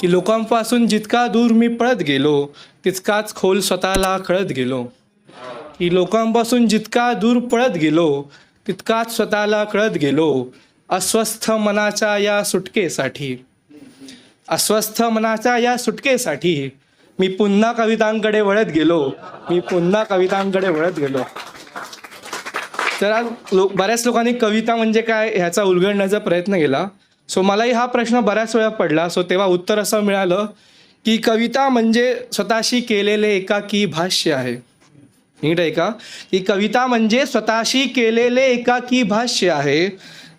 की लोकांपासून जितका दूर मी पळत गेलो तितकाच खोल स्वतःला कळत गेलो. की लोकांपासून जितका दूर पळत गेलो तितकाच स्वतःला कळत गेलो अस्वस्थ मनाच्या या सुटकेसाठी. अस्वस्थ मनाच्या या सुटकेसाठी मी पुन्हा कवितांकडे वळत गेलो मी पुन्हा कवितांकडे वळत गेलो. तर आज लो बऱ्याच लोकांनी कविता म्हणजे काय ह्याचा उलगडण्याचा प्रयत्न केला. सो मलाही हा प्रश्न बऱ्याच वेळा पडला. सो तेव्हा उत्तर असं मिळालं की कविता म्हणजे स्वतःशी केलेले एकाकी भाष्य आहे. नीट आहे का? की कविता म्हणजे स्वतःशी केलेले एकाकी भाष्य आहे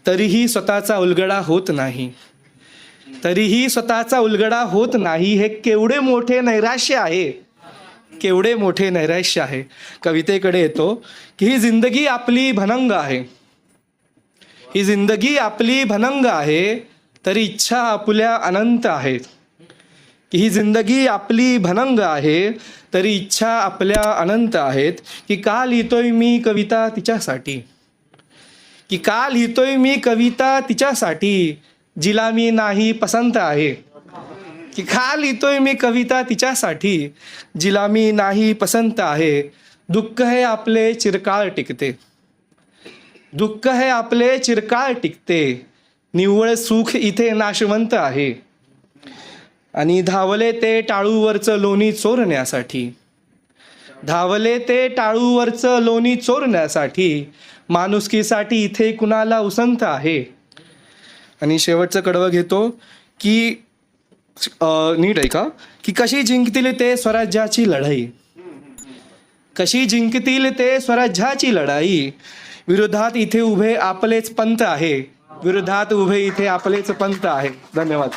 तरीही स्वतःचा उलगडा होत नाही. तरीही स्वतःचा उलगडा होत नाही हे केवढे मोठे नैराश्य आहे. केवढे मोठे नैराश्य आहे. कवितेकडे येतो की ही जिंदगी आपली भनंग आहे. ही जिंदगी आपली भनंग आहे तरी इच्छा आपल्या अनंत आहेत की ही जिंदगी आपली भनंग आहे तरी इच्छा आपल्या अनंत आहेत. की का लिहितोय मी कविता तिच्यासाठी. की का लिहितोय मी कविता तिच्यासाठी जिला मी नाही पसंत आहे. की का लिहितोय मी कविता तिच्यासाठी जिला मी नाही पसंत आहे. दुःख हे आपले चिरकाळ टिकते. दुःख हे आपले चिरकाळ टिकते. निव्वळ सुख इथे नाशवंत आहे. आणि धावले ते टाळूवरचं लोणी चोरण्यासाठी. धावले ते टाळूवरचं लोणी चोरण्यासाठी माणुसकीसाठी इथे कुणाला उसंत आहे? आणि शेवटचं कडवं घेतो की नीट आहे का की कशी जिंकतील ते स्वराज्याची लढाई? कशी जिंकतील ते स्वराज्याची लढाई? विरोधात इथे उभे आपलेच पंत आहे. विरोधात उभे इथे आपलेच पंत आहे. धन्यवाद.